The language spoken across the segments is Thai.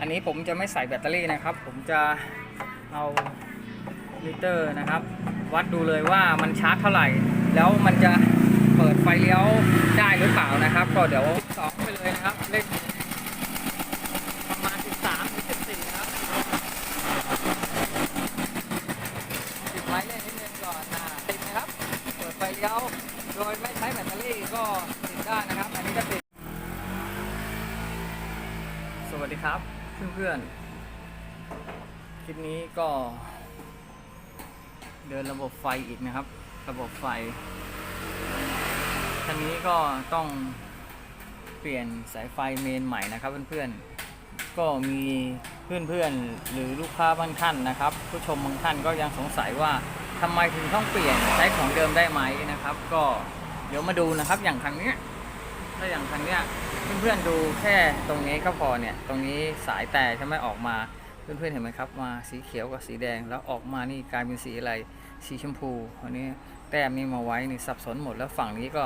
อันนี้ผมจะไม่ใส่แบตเตอรี่นะครับ ผมจะเอามิเตอร์นะครับ วัดดูเลยว่ามันชาร์จเท่าไหร่ แล้วมันจะเปิดไฟเลี้ยวได้หรือเปล่านะครับ ก็เดี๋ยวสองไปเลยนะครับเลขประมาณ 13หรือ14นะครับติดไว้เล่นนิดนึงก่อนนะติดนะครับ เปิดไฟเลี้ยว โดยไม่ใช้แบตเตอรี่ก็ติดได้นะครับ อันนี้ก็ติด สวัสดีครับ เพื่อนๆ คลิปนี้ก็ เดินระบบไฟอีกนะครับ ระบบไฟคันนี้ก็ต้องเปลี่ยนสายไฟเมนใหม่นะครับเพื่อนๆ ก็มีเพื่อนๆ หรือลูกค้าบางท่านนะครับ ผู้ชมบางท่านก็ยังสงสัยว่าทำไมถึงต้องเปลี่ยนใช้ของเดิมได้ไหมนะครับ ก็เดี๋ยวมาดูนะครับอย่างคันนี้ถ้าอย่างคันนี้ เพื่อนๆดูแค่ตรงนี้ก็พอเนี่ย ตรงนี้สายแต่จะไม่ออกมา เพื่อนๆเห็นไหมครับ มาสีเขียวกับสีแดง แล้วออกมานี่กลายเป็นสีอะไร สีชมพูอันนี้แต้มนี่มาไว้นี่สับสนหมดแล้วฝั่งนี้ก็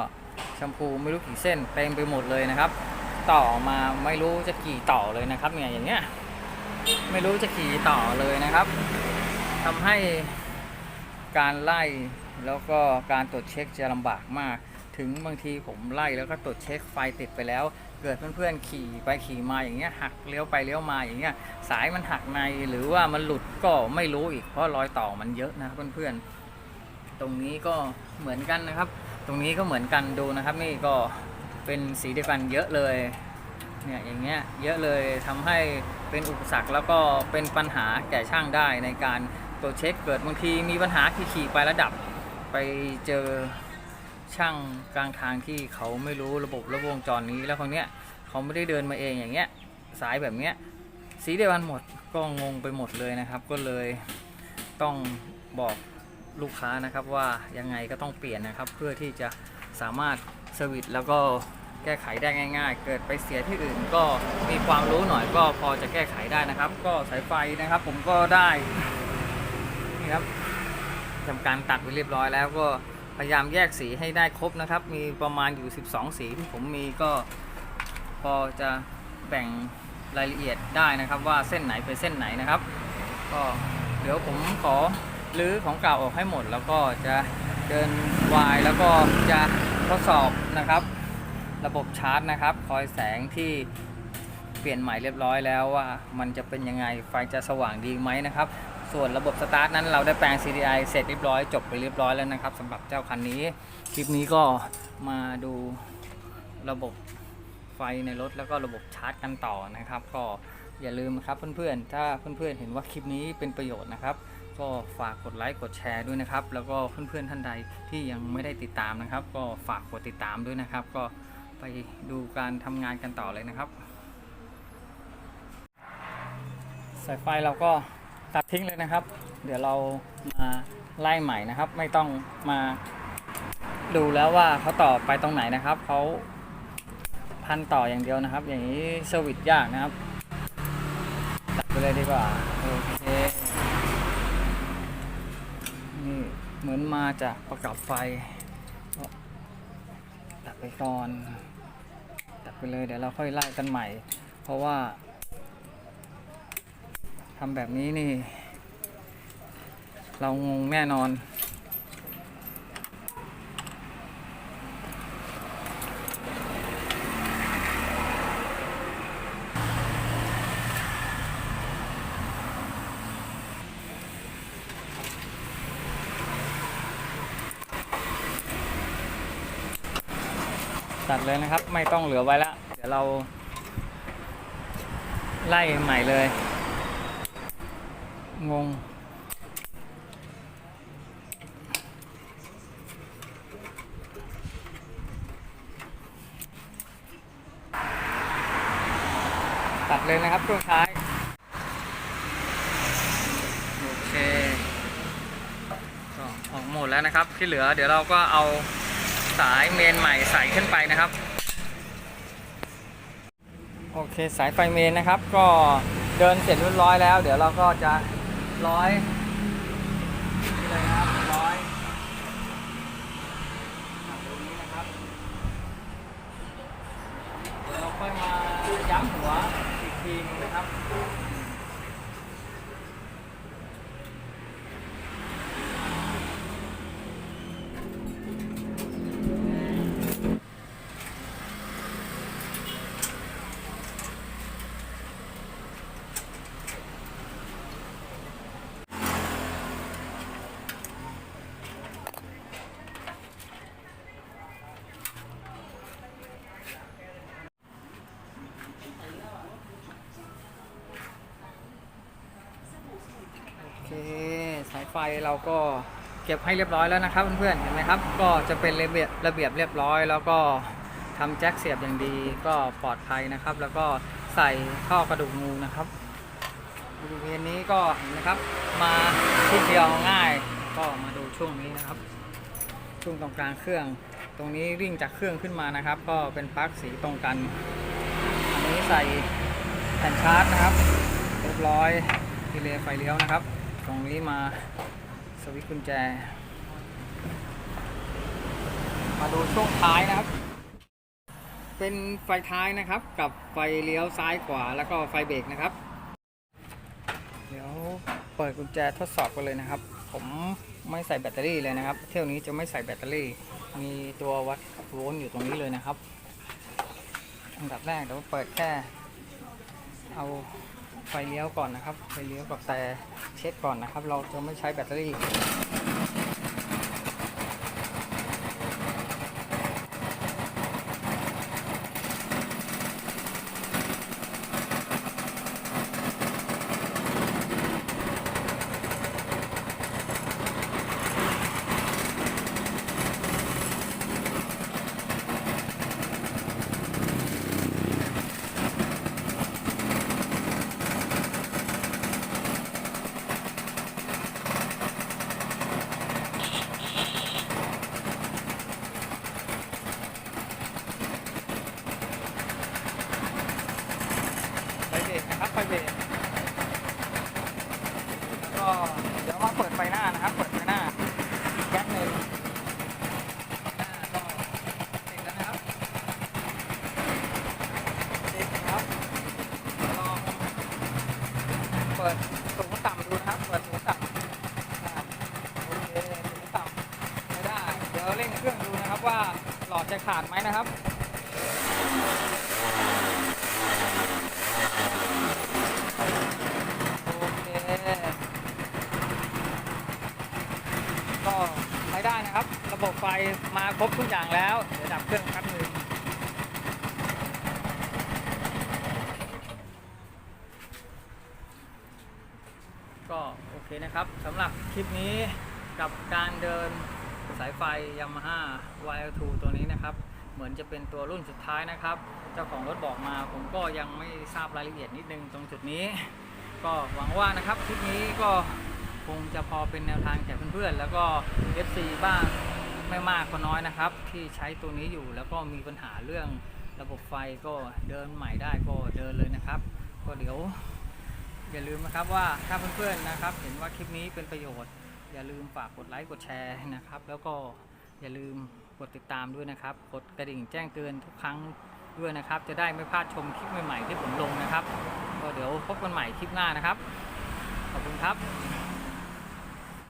ชมพูไม่รู้กี่เส้นเต็มไปหมดเลยนะครับ ต่อมาไม่รู้จะกี่ต่อเลยนะครับเนี่ยอย่างเงี้ยไม่รู้จะกี่ต่อเลยนะครับทำให้การไล่แล้วก็การตรวจเช็คจะลำบากมาก ถึงบางทีผมไล่แล้วก็ตรวจเช็คไฟติดไปแล้ว เกิดเพื่อนๆขี่ไปขี่มาอย่างเงี้ยหักเลี้ยวไปเลี้ยวมาอย่างเงี้ยสายมันหักในหรือว่ามันหลุดก็ไม่รู้อีกเพราะรอยต่อมันเยอะนะเพื่อนๆ ตรงนี้ก็เหมือนกันนะครับ ตรงนี้ก็เหมือนกันดูนะครับนี่ก็เป็นสีเดียวกันเยอะเลยเนี่ยอย่างเงี้ยเยอะเลยทำให้เป็นอุปสรรคแล้วก็เป็นปัญหาแก่ช่างได้ในการตรวจเช็คเกิดบางทีมีปัญหาขี่ๆไประดับไปเจอ ช่างกลางทางที่เขาไม่รู้ระบบระวงจรนี้แล้วคนเนี้ยเขาไม่ได้เดินมาเองอย่างเงี้ย สายแบบเนี้ยสีเดียวกันหมดก็งงไปหมดเลยนะครับ ก็เลยต้องบอกลูกค้านะครับว่ายังไงก็ต้องเปลี่ยนนะครับ เพื่อที่จะสามารถเซอร์วิสแล้วก็แก้ไขได้ง่าย ๆ เกิดไปเสียที่อื่นก็มีความรู้หน่อยก็พอจะแก้ไขได้นะครับ ก็สายไฟนะครับ ผมก็ได้นี่ครับทำการตัดไปเรียบร้อยแล้วก็ พยายามแยกสีให้ได้ครบนะครับ มีประมาณอยู่ 12 สีที่ผมมีก็พอจะแบ่งรายละเอียดได้นะครับ ว่าเส้นไหนเป็นเส้นไหนนะครับ ก็เดี๋ยวผมขอรื้อของเก่าออกให้หมด แล้วก็จะเดินวายแล้วก็จะทดสอบนะครับ ระบบชาร์จนะครับ คอยแสงที่เปลี่ยนใหม่เรียบร้อยแล้วว่ามันจะเป็นยังไงไฟจะสว่างดีไหมนะครับ ส่วนระบบสตาร์ทนั้นเราได้แปลง CDI เสร็จเรียบร้อยจบไปเรียบร้อยแล้วนะครับสำหรับเจ้าคันนี้ คลิปนี้ก็มาดูระบบไฟในรถแล้วก็ระบบชาร์จกันต่อนะครับ ก็อย่าลืมนะครับเพื่อนๆ ถ้าเพื่อนๆ เห็นว่าคลิปนี้เป็นประโยชน์นะครับ ก็ฝากกดไลค์กดแชร์ด้วยนะครับ แล้วก็เพื่อนๆท่านใดที่ยังไม่ได้ติดตามนะครับ ก็ฝากกดติดตามด้วยนะครับ ก็ไปดูการทำงานกันต่อเลยนะครับ สายไฟเราก็ ตัดทิ้งเลยนะครับ เดี๋ยวเรามาไล่ใหม่นะครับ ไม่ต้องมาดูแล้วว่าเขาต่อไปตรงไหนนะครับเขาพันต่ออย่างเดียวนะครับ อย่างนี้เซอร์วิสยากนะครับตัดไปเลยดีกว่าโอเคนี่เหมือนมาจากประกับไฟตัดไปก่อนตัดไปเลยเดี๋ยวเราค่อยไล่กันใหม่ เพราะว่า ทำแบบนี้นี่ เรางงแน่นอน ตัดเลยนะครับ ไม่ต้องเหลือไว้แล้ว เดี๋ยวเราไล่ใหม่เลย งง ตัดเลยนะครับช่วงท้าย โอเคก็ออกหมดแล้วนะครับ ที่เหลือเดี๋ยวเราก็เอาสายเมนใหม่ใส่ขึ้นไปนะครับ โอเคสายไฟเมนนะครับ ก็เดินเสร็จเรียบร้อยแล้ว เดี๋ยวเราก็จะ ร้อยนี่เลยนะครับร้อยอะตรงนี้นะครับ เดี๋ยวเราค่อยมาย้ำหัวอีกทีนึงนะครับ สายไฟเราก็เก็บให้เรียบร้อยแล้วนะครับเพื่อนๆเห็นไหมครับ ก็จะเป็นระเบียบระเบียบเรียบร้อย แล้วก็ทำแจ็คเสียบอย่างดีก็ปลอดภัยนะครับ แล้วก็ใส่ข้อกระดูกงูนะครับบริเวณนี้ก็เห็นไหมครับ มาที่เดียวง่าย ก็มาดูช่วงนี้นะครับ ช่วงตรงกลางเครื่อง ตรงนี้วิ่งจากเครื่องขึ้นมานะครับ ก็เป็นปลั๊กสีตรงกันอันนี้ใส่แผ่นชาร์จนะครับเรียบร้อยทีเลย์ไฟเลี้ยวนะครับ ตรงนี้มาสวิตช์กุญแจ มาดูช่วงท้ายนะครับ เป็นไฟท้ายนะครับ กับไฟเลี้ยวซ้ายขวาแล้วก็ไฟเบรกนะครับ เดี๋ยวเปิดกุญแจทดสอบกันเลยนะครับ ผมไม่ใส่แบตเตอรี่เลยนะครับ เที่ยวนี้จะไม่ใส่แบตเตอรี่ มีตัววัดโวลต์อยู่ตรงนี้เลยนะครับอันดับแรกเดี๋ยวเปิดแค่เอา ไฟเลี้ยวก่อนนะครับ ไฟเลี้ยวกับแต่เช็คก่อนนะครับ เราจะไม่ใช้แบตเตอรี่ ไฟเบรกนะครับไฟเบรกแล้วก็เดี๋ยวมาเปิดไฟหน้านะครับ เปิดไฟหน้าอีกแก๊สหนึ่งหน้าก็ติดแล้วนะครับติดนะครับลองเปิดสูงต่ำดูนะครับเปิดสูงต่ำโอเคสูงต่ำไม่ได้เดี๋ยวเร่งเครื่องดูนะครับว่าหลอดจะขาดไหมนะครับโอเคก็ใช้ได้นะครับ ระบบไฟมาครบทุกอย่างแล้วเดี๋ยวดับเครื่องแป๊บนึง ก็โอเคนะครับสำหรับคลิปนี้กับการเดินสายไฟ Yamaha YL2 ตัวนี้นะครับ เหมือนจะเป็นตัวรุ่นสุดท้ายนะครับ เจ้าของรถบอกมาผมก็ยังไม่ทราบรายละเอียดนิดนึงตรงจุดนี้ ก็หวังว่านะครับคลิปนี้ก็คงจะพอเป็นแนวทางแก่เพื่อนๆ แล้วก็ FC บ้างไม่มากก็น้อยนะครับ ที่ใช้ตัวนี้อยู่แล้วก็มีปัญหาเรื่องระบบไฟก็เดินใหม่ได้ก็เดินเลยนะครับ ก็เดี๋ยว อย่าลืมนะครับว่าถ้าเพื่อนๆนะครับ เห็นว่าคลิปนี้เป็นประโยชน์ อย่าลืมฝากกดไลค์กดแชร์นะครับ แล้วก็อย่าลืมกดติดตามด้วยนะครับ กดกระดิ่งแจ้งเตือนทุกครั้งด้วยนะครับ จะได้ไม่พลาดชมคลิปใหม่ๆที่ผมลงนะครับ ก็เดี๋ยวพบกันใหม่คลิปหน้านะครับ ขอบคุณครับ